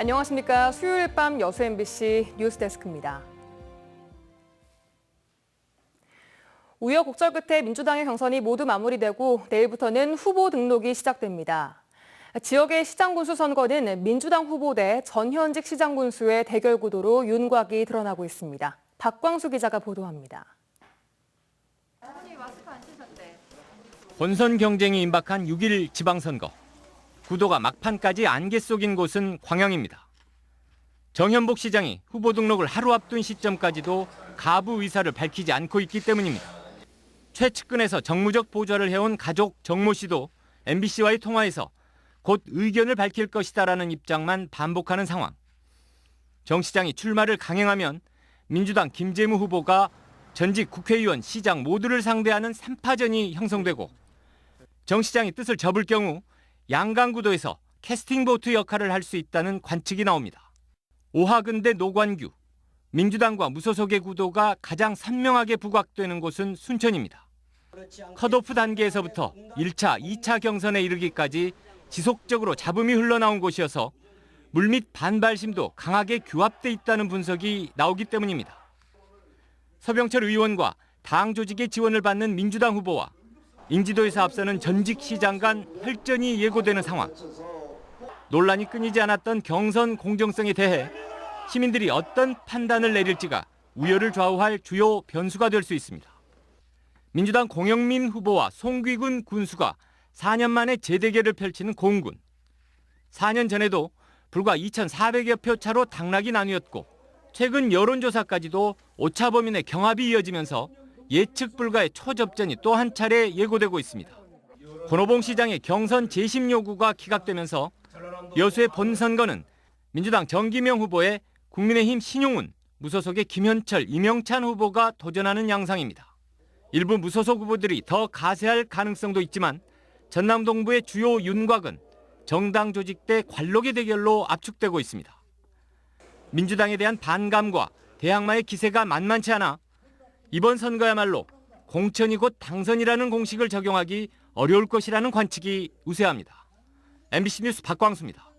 안녕하십니까. 수요일 밤 여수 MBC 뉴스데스크입니다. 우여곡절 끝에 민주당의 경선이 모두 마무리되고 내일부터는 후보 등록이 시작됩니다. 지역의 시장군수 선거는 민주당 후보 대 전현직 시장군수의 대결 구도로 윤곽이 드러나고 있습니다. 박광수 기자가 보도합니다. 본선 경쟁이 임박한 6일 지방선거. 구도가 막판까지 안개 속인 곳은 광양입니다. 정현복 시장이 후보 등록을 하루 앞둔 시점까지도 가부 의사를 밝히지 않고 있기 때문입니다. 최측근에서 정무적 보좌를 해온 가족 정모 씨도 MBC와의 통화에서 곧 의견을 밝힐 것이다라는 입장만 반복하는 상황. 정 시장이 출마를 강행하면 민주당 김재무 후보가 전직 국회의원, 시장 모두를 상대하는 3파전이 형성되고 정 시장이 뜻을 접을 경우 양강구도에서 캐스팅 보트 역할을 할 수 있다는 관측이 나옵니다. 오하근 대 노관규, 민주당과 무소속의 구도가 가장 선명하게 부각되는 곳은 순천입니다. 컷오프 단계에서부터 1차, 2차 경선에 이르기까지 지속적으로 잡음이 흘러나온 곳이어서 물밑 반발심도 강하게 규합돼 있다는 분석이 나오기 때문입니다. 서병철 의원과 당 조직의 지원을 받는 민주당 후보와 인지도에서 앞서는 전직 시장 간 혈전이 예고되는 상황. 논란이 끊이지 않았던 경선 공정성에 대해 시민들이 어떤 판단을 내릴지가 우열을 좌우할 주요 변수가 될 수 있습니다. 민주당 공영민 후보와 송귀군 군수가 4년 만에 재대결을 펼치는 공군. 4년 전에도 불과 2,400여 표 차로 당락이 나뉘었고 최근 여론조사까지도 오차 범인의 경합이 이어지면서 예측 불가의 초접전이 또 한 차례 예고되고 있습니다. 권오봉 시장의 경선 재심 요구가 기각되면서 여수의 본선거는 민주당 정기명 후보의 국민의힘 신용훈, 무소속의 김현철, 이명찬 후보가 도전하는 양상입니다. 일부 무소속 후보들이 더 가세할 가능성도 있지만 전남 동부의 주요 윤곽은 정당 조직 대 관록의 대결로 압축되고 있습니다. 민주당에 대한 반감과 대항마의 기세가 만만치 않아 이번 선거야말로 공천이 곧 당선이라는 공식을 적용하기 어려울 것이라는 관측이 우세합니다. MBC 뉴스 박광수입니다.